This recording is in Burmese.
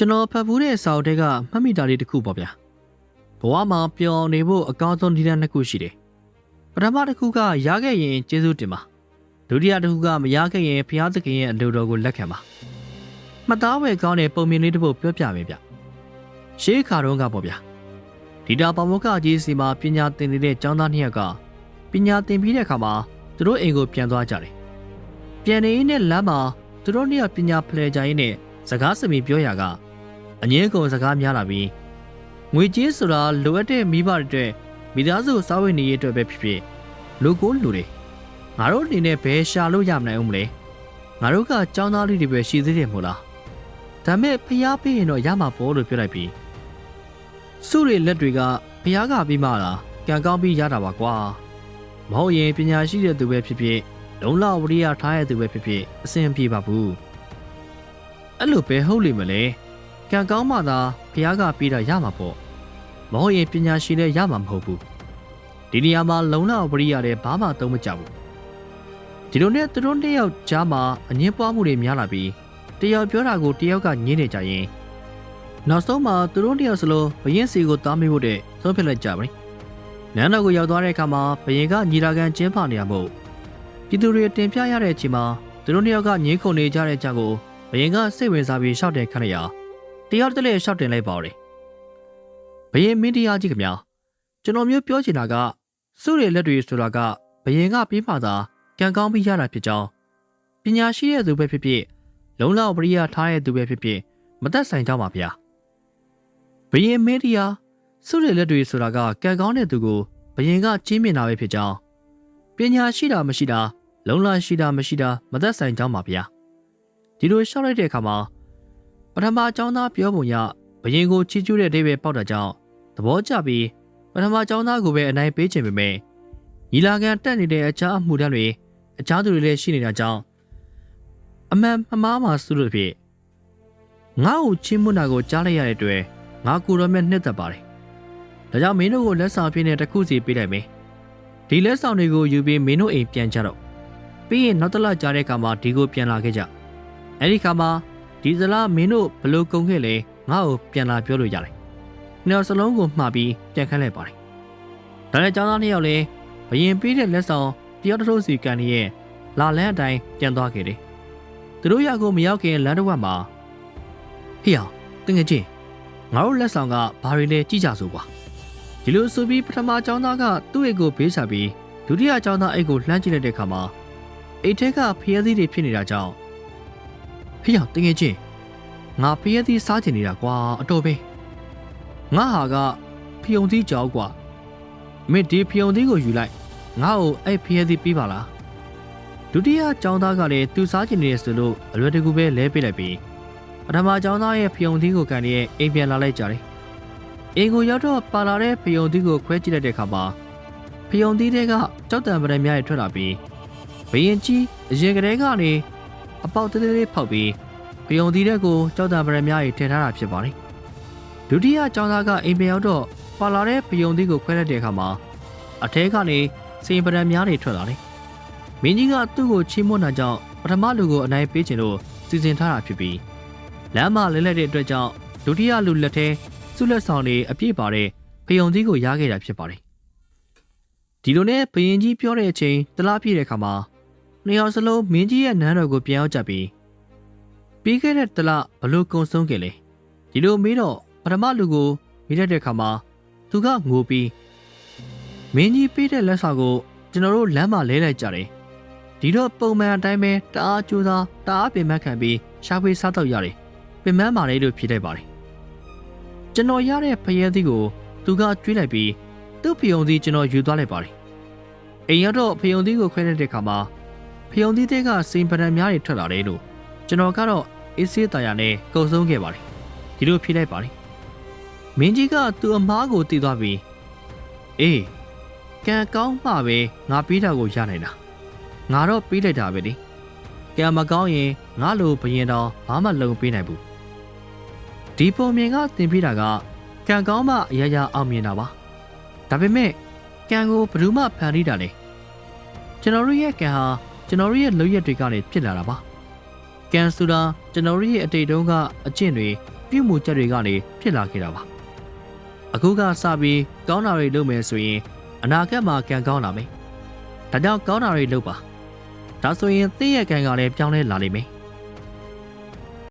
ကျွန်တော်ဖတ်ဘူးတဲ့စာအုပ်တွေကမှတ်မိတာလေးတစ်ခုပေါ့ဗျာဘဝမှာပျော်နေဖို့အကောင်းဆုံးဒီလန်းနှစ်ခုရှိတယ်ပထမတစ်ခုကရခဲ့ရင်ကျေးဇူးတင်ပါဒုတိယတစ်ခုကမရခဲ့ရင်ဘုရားသခင်ရဲ့အလိုတော်ကိုလက်ခံပါမှတ်သားဝယ်ကောင်းတဲ့ပုံမြင်လေးတစ်ပုဒ်ပြောပြမယ်ဗျရှေးခါတုန်းကပေါ့ဗျာဒီတာပမောက္ခကြီးစီမှာပညာသင်နေတဲ့ကျောင်းသားနှစ်ယောက်ကပညာသင်ပြီးတဲ့အခါမှာသူတို့အိမ်ကိုပြန်သွားကြတယ်ပြန်နေရင်းနဲ့လမ်းမှာသူတို့နှစ်ယောက်ပညာဖလှယ်ကြရင်းနဲ့စကားစမီပြောရာက အငင်းကုန်စကားများလာပြီးငွေကြေးဆိုတာလိုအပ်တဲ့မိဘတွေအတွက်မိသားစုစားဝတ်နေရေးအတွက်ပဲဖြစ်ဖြစ်လူကိုလူတွေငါတို့အနေနဲ့ဘယ်ရှာလို့ရမနိုင်အောင်မလဲငါတို့ကចောင်းသားလေးတွေပဲရှိသေးတယ်မို့လားဒါမဲ့ဖျားပေးရင်တော့ရမှာပေါ့လို့ပြောလိုက်ပြီးစုတွေလက်တွေကဖျားကပြီးမှလားကံကောင်းပြီးရတာပါကွာမဟုတ်ရင်ပညာရှိတဲ့သူပဲဖြစ်ဖြစ်လုံလဝရိယထားရတဲ့သူပဲဖြစ်ဖြစ်အဆင်ပြေပါဘူးအဲ့လိုပဲဟုတ်လိမ့်မလဲ ကံကောင်းမှသာဘုရားကပေးတာရမှာပေါ့မဟုတ်ရင်ပညာရှိလည်းရမှာမဟုတ်ဘူးဒီနေရာမှာလုံလဝရိယလည်းဘာမှသုံးမကြဘူးဒီလိုနဲ့သူတို့နှစ်ယောက်ကြားမှာအငင်းပွားမှုတွေများလာပြီးတယောက်ပြောတာကိုတယောက်ကညင်းနေကြရင်နောက်ဆုံးမှာသူတို့နှစ်ယောက်စလုံးဘရင်စီကိုတားမိဖို့တဲ့ဆုံးဖြတ်လိုက်ကြပါမယ်နန်းတော်ကိုရောက်သွားတဲ့အခါမှာဘရင်ကညီလာခံကျင်းပနေရမို့ပြည်သူတွေတင်ပြရတဲ့အချိန်မှာသူတို့နှစ်ယောက်ကငင်းခုန်နေကြတဲ့ကြောက်ကိုဘရင်ကစိတ်ဝင်စားပြီးရှောက်တယ်ခဏရ တယောက်တစ်လက်ရှောက်တင်လိုက်ပါဦး။ဘယင်မင်းတရားကြီးခင်ဗျာကျွန်တော်မျိုးပြောချင်တာကစုရလက်တွေဆိုတာကဘယင်ကပြေးမှသာကံကောင်းပြီးရတာဖြစ်ကြောင်းပညာရှိတဲ့သူပဲဖြစ်ဖြစ်လုံလောက်ပရိယာထားတဲ့သူပဲဖြစ်ဖြစ်မသက်ဆိုင်ကြပါဗျာ။ဘယင်မင်းတရားစုရလက်တွေဆိုတာကကံကောင်းတဲ့သူကိုဘယင်ကကြီးမြင်တာပဲဖြစ်ကြောင်းပညာရှိတာမရှိတာလုံလရှိတာမရှိတာမသက်ဆိုင်ကြပါဗျာ။ဒီလိုရှောက်လိုက်တဲ့အခါမှာ ပထမကျောင်းသားပြောပုံရဘရင်ကိုချီးကျူးတဲ့အဓိပ္ပာယ်ပေါက်တာကြောင့်သဘောကျပြီးပထမကျောင်းသားကိုပဲအနိုင်ပေးခြင်းပေမဲ့ညီလာခံတက်နေတဲ့အချားအမှုတန်းတွေအခြားသူတွေလည်းရှိနေတာကြောင့်အမှန်မမားမှာစုလို့ဖြစ်ငါ့ကိုချင်းမွန်းတာကိုကြားလိုက်ရတဲ့အတွက်ငါကိုရောမဲ့နှစ်သက်ပါတယ်။ဒါကြောင့်မင်းတို့ကိုလက်ဆောင်ပြည့်နဲ့တစ်ခုစီပေးလိုက်မယ်။ဒီလက်ဆောင်တွေကိုယူပြီးမင်းတို့အိမ်ပြန်ကြတော့ပြီးရင်နောက်တစ်လကြာတဲ့အခါမှာဒီကိုပြန်လာခဲ့ကြ။အဲဒီအခါမှာ ဒီစလားမင်းတို့ဘလို့ကုံခဲ့လဲငါ့ကိုပြန်လာပြောလို့ရတယ်။နှစ်ယောက်စလုံးကိုမှားပြီးပြန်ခန့်လိုက်ပါတယ်။ဒါနဲ့ကျောင်းသားနှစ်ယောက်လည်းဘရင်ပေးတဲ့လက်ဆောင်တယောက်တစ်ထုပ်စီကန်ရဲ့လာလန်းအတိုင်းပြန်သွားခဲ့တယ်။သူတို့ရောက်ကိုမရောက်ခင်လမ်းတစ်ဝက်မှာဟေ့အောင်တငယ်ချင်းငါတို့လက်ဆောင်ကဘာတွေလဲကြည့်ကြစို့ကွာ။ဒီလိုဆိုပြီးပထမကျောင်းသားကသူ့အိတ်ကိုဘေးချပြီးဒုတိယကျောင်းသားအိတ်ကိုလှမ်းကြည့်လိုက်တဲ့အခါမှာအိတ်ထဲကဖျဲသီးတွေဖြစ်နေတာကြောင့် ဖေးရောက်တငယ်ချင်းငါဖျက်သီးစားချင်နေတာကွာအတော်ပဲငါဟာကဖျုံသီးကြောက်ကွာမင်းဒီဖျုံသီးကိုယူလိုက်ငါ့ကိုအဲ့ဖျက်သီးပေးပါလားဒုတိယចောင်းသားကလည်းသူစားချင်နေတယ်ဆိုလို့အလွယ်တကူပဲလဲပေးလိုက်ပြီးပထမចောင်းသားရဲ့ဖျုံသီးကိုကန်ရဲ့အိမ်ပြန်လာလိုက်ကြတယ်အိမ်ကိုရောက်တော့ပါလာတဲ့ဖျုံသီးကိုခွဲကြည့်လိုက်တဲ့အခါမှာဖျုံသီးတွေကကြောက်တံပရံများတွေထွက်လာပြီးဘရင်ကြီးအရင်ကတည်းကနေ အပေါက်သေးသေးလေးဖောက်ပြီးပယုံသီးတဲ့ကိုကြောက်တာပရမကြီးထည့်ထားတာဖြစ်ပါတယ်။ဒုတိယကျောင်းသားကအိမ်ပြန်ရောက်တော့ပါလာတဲ့ပယုံသီးကိုခွဲလိုက်တဲ့အခါမှာအထဲကနေစင်ပရံများတွေထွက်လာတယ်။မင်းကြီးကသူ့ကိုချီးမွမ်းတာကြောင့်ပထမလူကိုအနိုင်ပေးခြင်းလို့စီစဉ်ထားတာဖြစ်ပြီးလမ်းမှာလဲလဲတဲ့အတွက်ကြောင့်ဒုတိယလူလက်ထဲစုလက်ဆောင်တွေအပြည့်ပါတဲ့ပယုံသီးကိုရခဲ့တာဖြစ်ပါတယ်။ဒီလိုနဲ့ဘရင်ကြီးပြောတဲ့အချိန်တလားပြည့်တဲ့အခါမှာ နှစ်ယောက်စလုံးမင်းကြီးရဲ့နန်းတော်ကိုပြန်ရောက်ကြပြီးပြီးခဲ့တဲ့တလဘလို့ကုံဆုံးခဲ့လဲဒီလိုမေးတော့ပထမလူကိုမိတတ်တဲ့ခါမှာသူကငိုပြီးမင်းကြီးပေးတဲ့လက်ဆောင်ကိုကျွန်တော်တို့လမ်းမှာလဲလိုက်ကြတယ်ဒီတော့ပုံမှန်အတိုင်းပဲတအားကြိုးစားတအားပင်မခံပြီးရှာဖွေစားတော့ရတယ်ပင်မပါလေလို့ဖြေလိုက်ပါတယ်ကျွန်တော်ရတဲ့ဖရဲသီးကို သူကကျွေးလိုက်ပြီးသူ့ဖယုံသီးကျွန်တော်ယူသွားလိုက်ပါတယ်အိမ်ရတော့ဖယုံသီးကိုခွဲတဲ့ခါမှာ ဖယုံသီးတဲ့ကစိန်ပဒံများတွေထွက်လာတယ်လို့ကျွန်တော်ကတော့အေးဆေးတာယာနဲ့ကုံဆုံးခဲ့ပါတယ်ဒီလိုဖြေလိုက်ပါတယ်မင်းကြီးကသူ့အမားကိုတည်သွားပြီးအေးကံကောင်းမှပဲငါပေးတာကိုရနိုင်တာငါတော့ပေးလိုက်တာပဲလေကံမကောင်းရင်ငါလိုဘရင်တော်ဘာမှလုံပေးနိုင်ဘူးဒီပုံမြင်ကတင်ပြတာကကံကောင်းမှအရာရာအောင်မြင်တာပါဒါပေမဲ့ကံကိုဘယ်သူမှဖန်တီးတာလဲကျွန်တော်တို့ရဲ့ကံဟာ ကျွန်တော်တို့ရဲ့လုပ်ရက်တွေကနေဖြစ်လာတာပါကံဆိုတာကျွန်တော်တို့ရဲ့အတိတ်တုန်းကအကျင့်တွေပြုမှုချက်တွေကနေဖြစ်လာခဲ့တာပါအခုကစပြီးကောင်းတာတွေလုပ်မယ်ဆိုရင်အနာဂတ်မှာကံကောင်းလာမယ်ဒါကြောင့်ကောင်းတာတွေလုပ်ပါဒါဆိုရင်သင်ရဲ့ကံကလည်းပြောင်းလဲလာလိမ့်မယ်